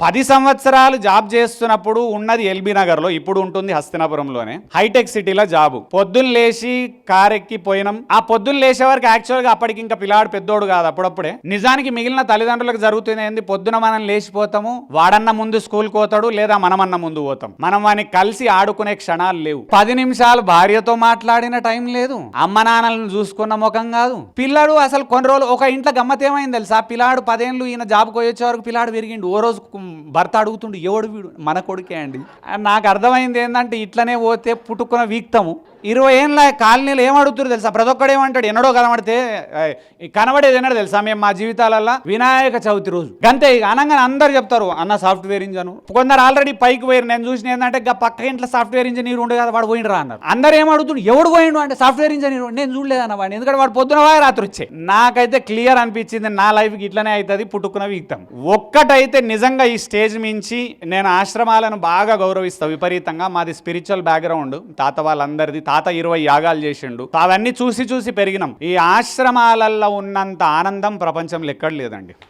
పది సంవత్సరాలు జాబ్ చేస్తున్నప్పుడు ఉన్నది ఎల్బీ నగర్లో ఇప్పుడు ఉంటుంది హస్తినాపురంలోనే. హైటెక్ సిటీలో జాబు. పొద్దున్న లేచి కారెక్కి పోయినాం. ఆ పొద్దున్న లేచే వరకు యాక్చువల్గా అప్పటికి ఇంకా పిల్లాడు పెద్దోడు కాదు అప్పుడప్పుడే. నిజానికి మిగిలిన తల్లిదండ్రులకు జరుగుతుంది ఏంది? పొద్దున మనం లేచిపోతాము వాడన్న ముందు స్కూల్ పోతాడు లేదా మనమన్న ముందు పోతాం. మనం వాని కలిసి ఆడుకునే క్షణాలు లేవు. పది నిమిషాలు భార్యతో మాట్లాడిన టైం లేదు. అమ్మ నాన్నలను చూసుకున్న ముఖం కాదు. పిల్లాడు అసలు కొన్ని రోజులు ఒక ఇంట్లో గమ్మతేమైంది తెలుసా? పిల్లాడు పదేళ్ళు ఈయన జాబ్ వచ్చే వరకు పిల్లాడు పెరిగిండు ఓ రోజు భర్త అడుగుతుండు ఎవడు వీడు? మన కొడుకే అండి. నాకు అర్థమైంది ఏంటంటే ఇట్లనే పోతే పుట్టుకున్న వీక్తము. ఇరవై ఏళ్ళ కాలనీలు ఏం అడుగుతారు తెలుసా? ప్రతి ఒక్కడు ఏమంటాడు ఎన్నడో కనబడితే "ఏయ్, ఈ కనబడేది ఎన్నడో తెలుసా? మేము మా జీవితాలల్లో వినాయక చవితి రోజు. గంతే అనగానే అందరు చెప్తారు అన్న సాఫ్ట్వేర్ ఇంజన్. కొందరు ఆల్రెడీ పైకి పోయారు నేను చూసిన ఏంటంటే ఇక పక్క ఇంట్లో సాఫ్ట్వేర్ ఇంజనీర్ ఉండే కదా వాడు పోయిండ్రా అన్నారు. అందరు ఏం అడుగుతుండు ఎవడు పోయిండు? అంటే సాఫ్ట్వేర్ ఇంజనీర్ నేను చూడలేదన్న వాడిని. ఎందుకంటే వాడు పొద్దున పోయి రాత్రి వచ్చే నాకైతే క్లియర్ అనిపించింది నా లైఫ్కి ఇట్లనే అవుతుంది పుట్టుకున్న వీక్తం. ఒక్కటైతే నిజంగా ఈ స్టేజ్ మించి నేను ఆశ్రమాలను బాగా గౌరవిస్తా విపరీతంగా. మాది స్పిరిచువల్ బ్యాక్గ్రౌండ్. తాత వాళ్ళందరిది తాత ఇరవై యాగాలు చేసిండు. అవన్నీ చూసి చూసి పెరిగినాం. ఈ ఆశ్రమాలలో ఉన్నంత ఆనందం ప్రపంచంలో ఎక్కడ లేదండి